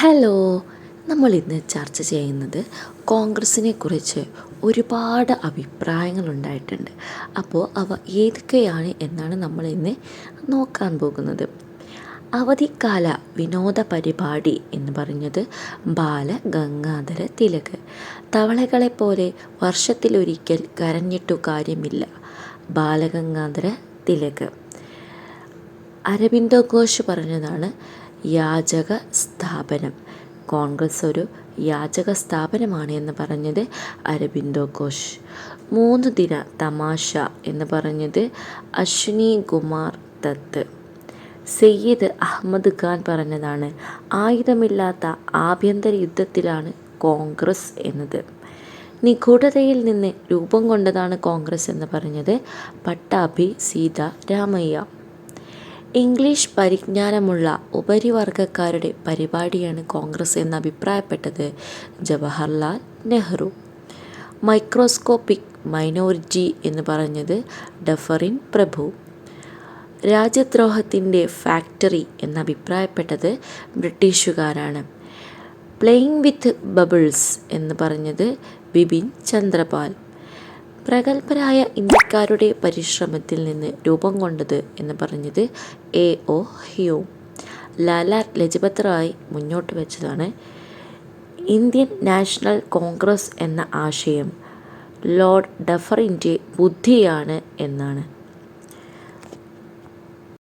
Hello നമ്മൾ ഇന്ന് ചർച്ച ചെയ്യുന്നത് കോൺഗ്രസിനെ കുറിച്ച് ഒരുപാട് അഭിപ്രായങ്ങൾ ഉണ്ടായിട്ടുണ്ട് അപ്പോൾ അവ ഏതൊക്കെയാണ് എന്നാണ് നമ്മൾ ഇന്ന് നോക്കാൻ പോകുന്നത്. അവധിക്കാല വിനോദ പരിപാടി എന്ന് പറഞ്ഞത് ബാലഗംഗാധര തിലക്. തവളകളെപ്പോലെ വർഷത്തിലൊരിക്കൽ കരഞ്ഞിട്ടു കാര്യമില്ല. ബാലഗംഗാധര തിലക്. അരവിന്ദോ ഘോഷ് പറഞ്ഞതാണ് യാചക സ്ഥാപനം കോൺഗ്രസ് ഒരു യാചക സ്ഥാപനമാണ് എന്ന് പറഞ്ഞത് അരബിന്ദോ ഘോഷ്. മൂന്ന് ദിന തമാശ എന്ന് പറഞ്ഞത് അശ്വിനി കുമാർ ദത്ത്. സയ്യിദ് അഹമ്മദ് ഖാൻ പറഞ്ഞതാണ് ആയുധമില്ലാത്ത ആഭ്യന്തര യുദ്ധത്തിലാണ് കോൺഗ്രസ് എന്നത്. നിഗൂഢതയിൽ നിന്ന് രൂപം കൊണ്ടതാണ് കോൺഗ്രസ് എന്ന് പറഞ്ഞത് പട്ടാഭി സീത രാമയ്യ ഇംഗ്ലീഷ് പരിജ്ഞാനമുള്ള ഉപരിവർഗക്കാരുടെ പരിപാടിയാണ് കോൺഗ്രസ് എന്ന് അഭിപ്രായപ്പെട്ടത് ജവഹർലാൽ നെഹ്റു. മൈക്രോസ്കോപ്പിക് മൈനോറിറ്റി എന്ന് പറഞ്ഞത് ഡഫറിൻ പ്രഭു. രാജ്യദ്രോഹത്തിന്റെ ഫാക്ടറി എന്ന് അഭിപ്രായപ്പെട്ടത് ബ്രിട്ടീഷുകാരാണ്. പ്ലേയിങ് വിത്ത് ബബിൾസ് എന്ന് പറഞ്ഞത് ബിപിൻ ചന്ദ്രപാൽ. പ്രഗത്ഭരായ ഇന്ത്യക്കാരുടെ പരിശ്രമത്തിൽ നിന്ന് രൂപം കൊണ്ടത് എന്ന് പറഞ്ഞത് A O Hume. Lala Lajpat Rai മുന്നോട്ട് വെച്ചതാണ്. ഇന്ത്യൻ നാഷണൽ കോൺഗ്രസ് എന്ന ആശയം ലോർഡ് ഡഫറിന്റെ ബുദ്ധിയാണ് എന്നാണ്.